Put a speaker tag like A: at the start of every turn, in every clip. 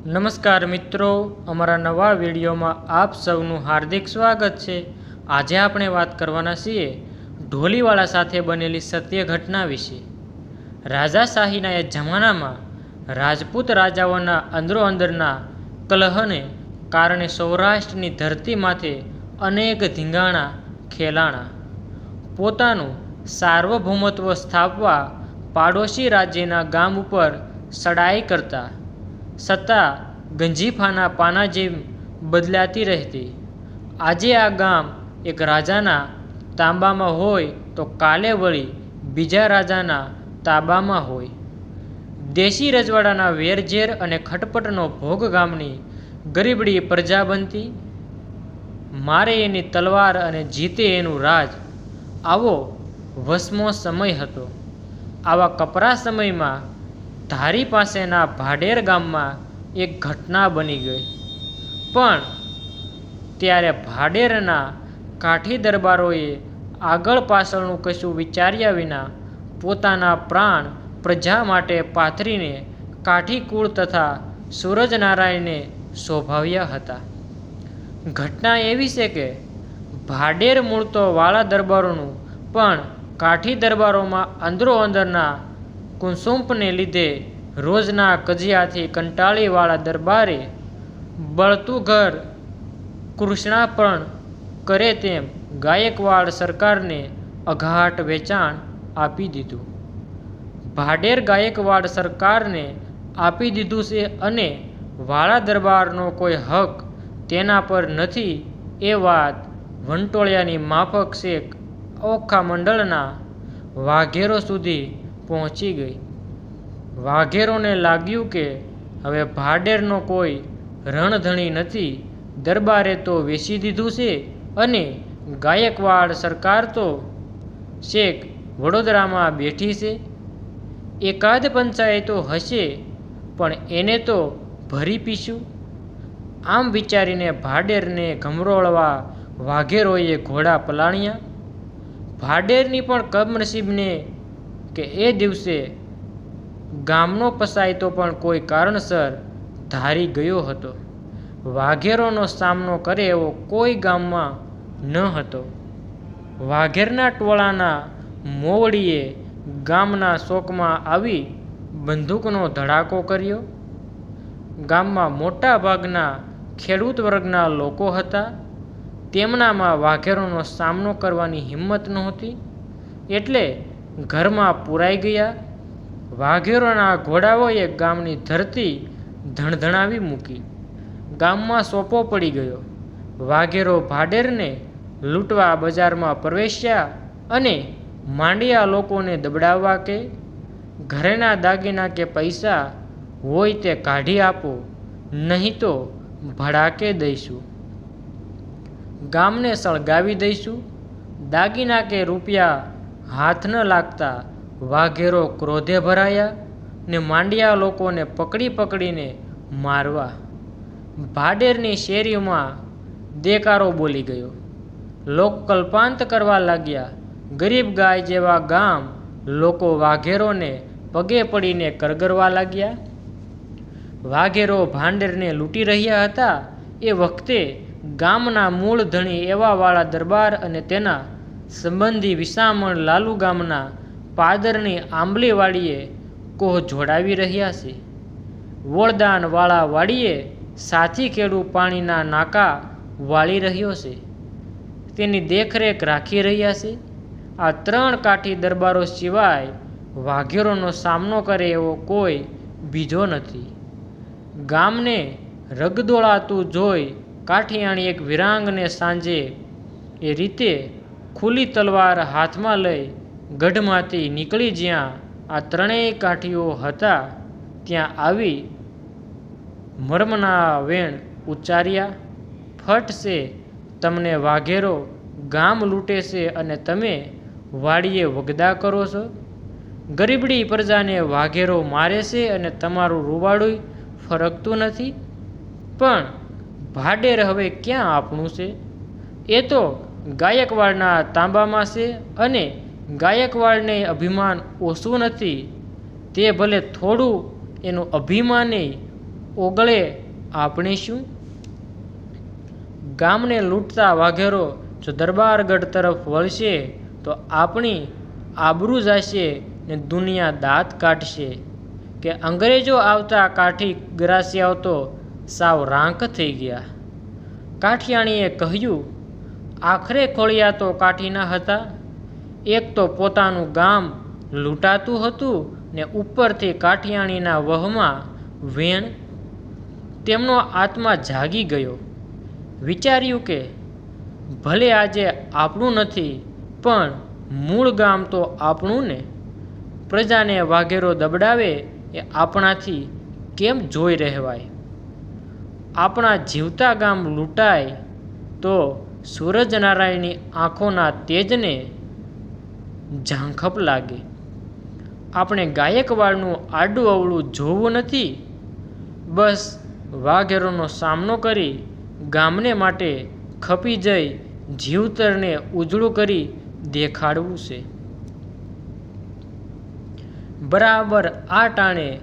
A: નમસ્કાર મિત્રો, અમારા નવા વિડીયોમાં આપ સૌનું હાર્દિક સ્વાગત છે. આજે આપણે વાત કરવાના છીએ ઢોલીવાળા સાથે બનેલી સત્ય ઘટના વિશે. રાજાશાહીના એ જમાનામાં રાજપૂત રાજાઓના અંદરો અંદરના કલહને કારણે સૌરાષ્ટ્રની ધરતી માથે અનેક ધીંગાણા, ખેલાણા. પોતાનું સાર્વભૌમત્વ સ્થાપવા પાડોશી રાજ્યના ગામ ઉપર સડાઈ કરતા સત્તા ગંજીફાના પાના જેમ બદલાતી રહેતી. આજે આ ગામ એક રાજાના તાંબામાં હોય તો કાલે વળી બીજા રાજાના તાબામાં હોય. દેશી રજવાડાના વેરઝેર અને ખટપટનો ભોગ ગામની ગરીબડી પ્રજા બનતી. મારે એની તલવાર અને જીતે એનું રાજ. આવો વસમો સમય હતો. આવા કપરા સમયમાં ધારી પાસેના ભાડેર ગામમાં એક ઘટના બની ગઈ. પણ ત્યારે ભાડેરના કાઠી દરબારોએ આગળ પાછળનું કશું વિચાર્યા વિના પોતાના પ્રાણ પ્રજા માટે પાથરીને કાઠી કુળ તથા સૂરજનારાયણને શોભાવ્યા હતા. ઘટના એવી છે કે ભાડેર મૂળ તો વાળા દરબારોનું પણ કાઠી દરબારોમાં અંદરો અંદરના કુસુંપને લીધે રોજના કજિયાથી કંટાળીવાળા દરબારે બળતું ઘર કૃષ્ણાપણ કરે તેમ ગાયકવાડ સરકારને અઘાટ વેચાણ આપી દીધું. ભાડેર ગાયકવાડ સરકારને આપી દીધું છે અને વાળા દરબારનો કોઈ હક તેના પર નથી એ વાત વંટોળિયાની માફક શેખ ઓખા મંડળના વાઘેરો સુધી પહોંચી ગઈ. વાઘેરોને લાગ્યું કે હવે ભાડેરનો કોઈ રણધણી નથી, દરબારે તો વેચી દીધું છે અને ગાયકવાડ સરકાર તો શેખ વડોદરામાં બેઠી છે. એકાદ પંચાયતો હશે, પણ એને તો ભરી પીશું. આમ વિચારીને ભાડેરને ગમરોળવા વાઘેરોએ ઘોડા પલાણ્યા. ભાડેરની પણ કમનસીબને કે એ દિવસે ગામનો પસાયતો પણ કોઈ કારણસર ધારી ગયો હતો. વાઘેરોનો સામનો કરે એવો કોઈ ગામમાં ન હતો. વાઘેરના ટોળાના મોવડીએ ગામના શોકમાં આવી બંદૂકનો ધડાકો કર્યો. ગામમાં મોટા ભાગના ખેડૂત વર્ગના લોકો હતા. તેમનામાં વાઘેરોનો સામનો કરવાની હિંમત નહોતી. એટલે ઘરમાં પુરાઈ ગયા. વાઘેરોના ઘોડાઓએ ગામની ધરતી ધણધણાવી મૂકી. ગામમાં સોપો પડી ગયો. વાઘેરો ભાડેરને લૂંટવા બજારમાં પ્રવેશ્યા અને માંડિયા લોકોને દબડાવવા કે, ઘરેના દાગીના કે પૈસા હોય તે કાઢી આપો, નહીં તો ભડાકે દઈશું. ગામને સળગાવી દઈશું. દાગીના કે રૂપિયા હાથ ન લાગતા વાઘેરો ક્રોધે ભરાયા ને માંડિયા લોકોને પકડી પકડીને મારવા. ભાડેરની શેરીમાં દેકારો બોલી ગયો. લોક કલ્પાંત કરવા લાગ્યા. ગરીબ ગાય જેવા ગામ લોકો વાઘેરોને પગે પડીને કરગરવા લાગ્યા. વાઘેરો ભાંડેરને લૂંટી રહ્યા હતા. એ વખતે ગામના મૂળ ધણી એવા વાળા દરબાર અને તેના સંબંધી વિસામણ લાલુ ગામના પાદરની આંબલીવાડીએ કોહ જોડાવી રહ્યા છે? વળદાનવાળા વાડીએ સાથી ખેડૂ પાણીના નાકા વાળી રહ્યો છે. તેની દેખરેખ રાખી રહ્યા છે. આ ત્રણ કાઠી દરબારો સિવાય વાઘેરોનો સામનો કરે એવો કોઈ બીજો નથી. ગામને રગદોળાતું જોઈ કાઠિયાણી એક વિરાંગને સાંજે એ રીતે ખુલ્લી તલવાર હાથમાં લઈ ગઢમાંથી નીકળી જ્યાં આ ત્રણેય કાઠીઓ હતા, ત્યાં આવી મર્મના વેણ ઉચ્ચાર્યા, ફટ છે તમને વાઘેરો, ગામ લૂંટે છે અને તમે વાડીએ વગદા કરો છો? ગરીબડી પ્રજાને વાઘેરો મારે છે અને તમારું રૂવાડું ફરકતું નથી? પણ ભાડેર હવે ક્યાં આપણું છે એ તો ગાયકવાડના તાંબામાં છે અને ગાયકવાડને અભિમાન ઓછું નથી, તે ભલે થોડું એનું અભિમાને ઓગળે, આપણે શું? ગામને લૂંટતા વાઘેરો જો દરબારગઢ તરફ વળશે, તો આપણી આબરૂ જશે ને દુનિયા દાંત કાઢશે. કે અંગ્રેજો આવતા કાઠી ગ્રાસિયાઓ તો સાવ રાંક થઈ ગયા. કાઠિયાણીએ કહ્યું આખરે ખોળિયા તો કાઠીના હતા. એક તો પોતાનું ગામ લૂંટાતું હતું ને ઉપરથી કાઠિયાણીના વહમાં વેણ તેમનો આત્મા જાગી ગયો. વિચાર્યું કે ભલે આજે આપણું નથી, પણ મૂળ ગામ તો આપણું ને. પ્રજાને વાઘેરો દબડાવે એ આપણાથી કેમ જોઈ રહેવાય? આપણા જીવતા ગામ લૂંટાય તો સૂરજનારાયણની આંખોના તેજને ઝાંખપ લાગે. આપણે ગાયકવાડનું આડું અવળું જોવું નથી. બસ વાઘેરોનો સામનો કરી ગામને માટે ખપી જઈ જીવતરને ઉજળું કરી દેખાડવું છે. બરાબર આ ટાણે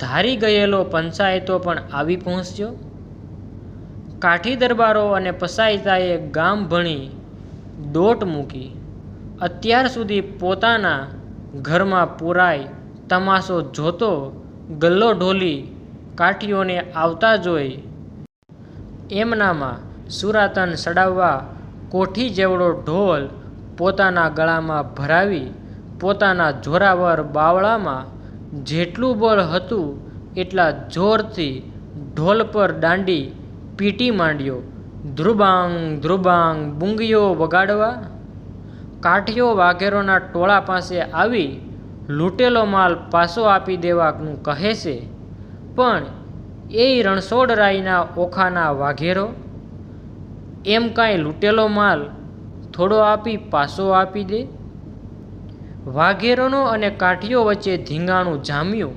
A: ધારી ગયેલો પંચાયતો પણ આવી પહોંચ્યો. કાઠી દરબારો અને પસાયતાએ ગામ ભણી દોટ મૂકી અત્યાર સુધી પોતાના ઘરમાં પુરાય તમાશો જોતો ગલ્લો ઢોલી કાઠીઓને આવતા જોઈ એમનામાં સુરાતન સડાવવા કોઠી જેવડો ઢોલ પોતાના ગળામાં ભરાવી પોતાના જોરાવર બાવળામાં જેટલું બળ હતું એટલા જોરથી ઢોલ પર દાંડી પીટી માંડ્યો. ધ્રુબાંગ ધ્રુબાંગ, બુંગીઓ વગાડવા. કાઠીઓ વાઘેરોના ટોળા પાસે આવી લૂંટેલો માલ પાછો આપી દેવાનું કહે છે. પણ એ રણછોડરાયના ઓખાના વાઘેરો, એમ કાંઈ લૂંટેલો માલ થોડો આપી પાછો આપી દે. વાઘેરોનો અને કાઠીઓ વચ્ચે ધીંગાણું જામ્યું.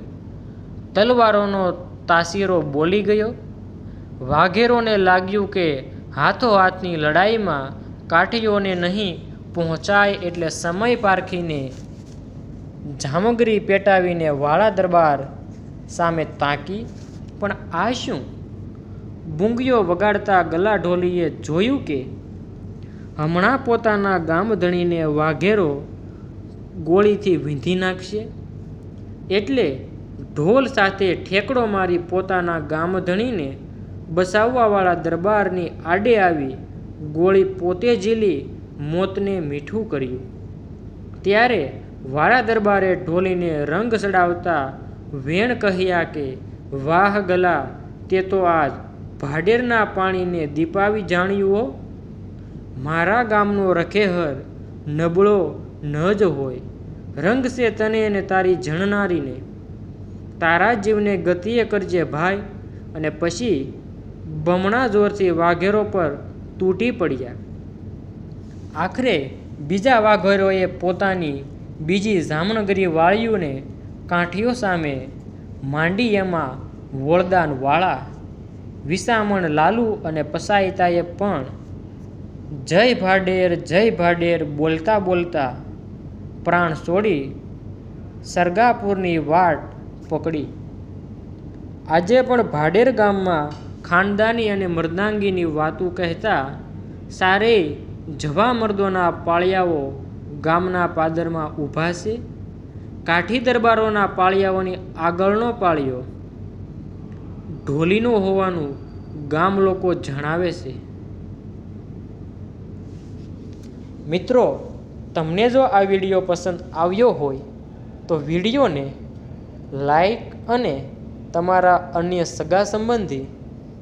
A: તલવારોનો તાસીરો બોલી ગયો. વાઘેરોને લાગ્યું કે હાથો હાથની લડાઈમાં કાઠીઓને નહીં પહોંચાય એટલે સમય પારખીને જામગરી પેટાવીને વાળા દરબાર સામે તાકી. પણ આ શું? બુંગીઓ વગાડતા ગલા ઢોલીએ જોયું કે હમણાં પોતાના ગામધણીને વાઘેરો ગોળીથી વીંધી નાખશે? એટલે ઢોલ સાથે ઠેકડો મારી પોતાના ગામધણીને બસાવવાવાળા દરબારની આડે આવી ગોળી પોતે ઝીલી મોતને મીઠું કર્યું. ત્યારે વાળા દરબારે ઢોલીને રંગ ચડાવતા વેણ કહ્યા કે, વાહ ગલા, તે તો આજ ભાડેરના પાણીને દીપાવી જાણ્યું હો? મારા ગામનો રખેહર નબળો ન જ હોય. રંગ તને અને તારી જણનારીને. તારા જીવને ગતિએ કરજે ભાઈ. અને પછી બમણા જોરથી વાઘેરો પર તૂટી પડ્યા. આખરે બીજા વાઘેરોએ પોતાની બીજી જામનગરી વાળીઓને કાંઠીઓ સામે માંડી એમાં વળદાન વાળા વિસામણ લાલુ અને પસાયતાએ પણ જય ભાડેર જય ભાડેર બોલતા બોલતા પ્રાણ છોડી સરગાપુરની વાટ પકડી. આજે પણ ભાડેર ગામમાં ખાનદાની અને મર્દાંગીની વાતું કહેતા સારેય જવા મર્દોના પાળિયાઓ ગામના પાદરમાં ઊભા છે. કાઠી દરબારોના પાળિયાઓની આગળનો પાળિયો ઢોલીનો હોવાનું ગામ લોકો જણાવે છે. મિત્રો, તમને જો આ વીડિયો પસંદ આવ્યો હોય, તો વિડીયોને લાઈક અને તમારા અન્ય સગા સંબંધી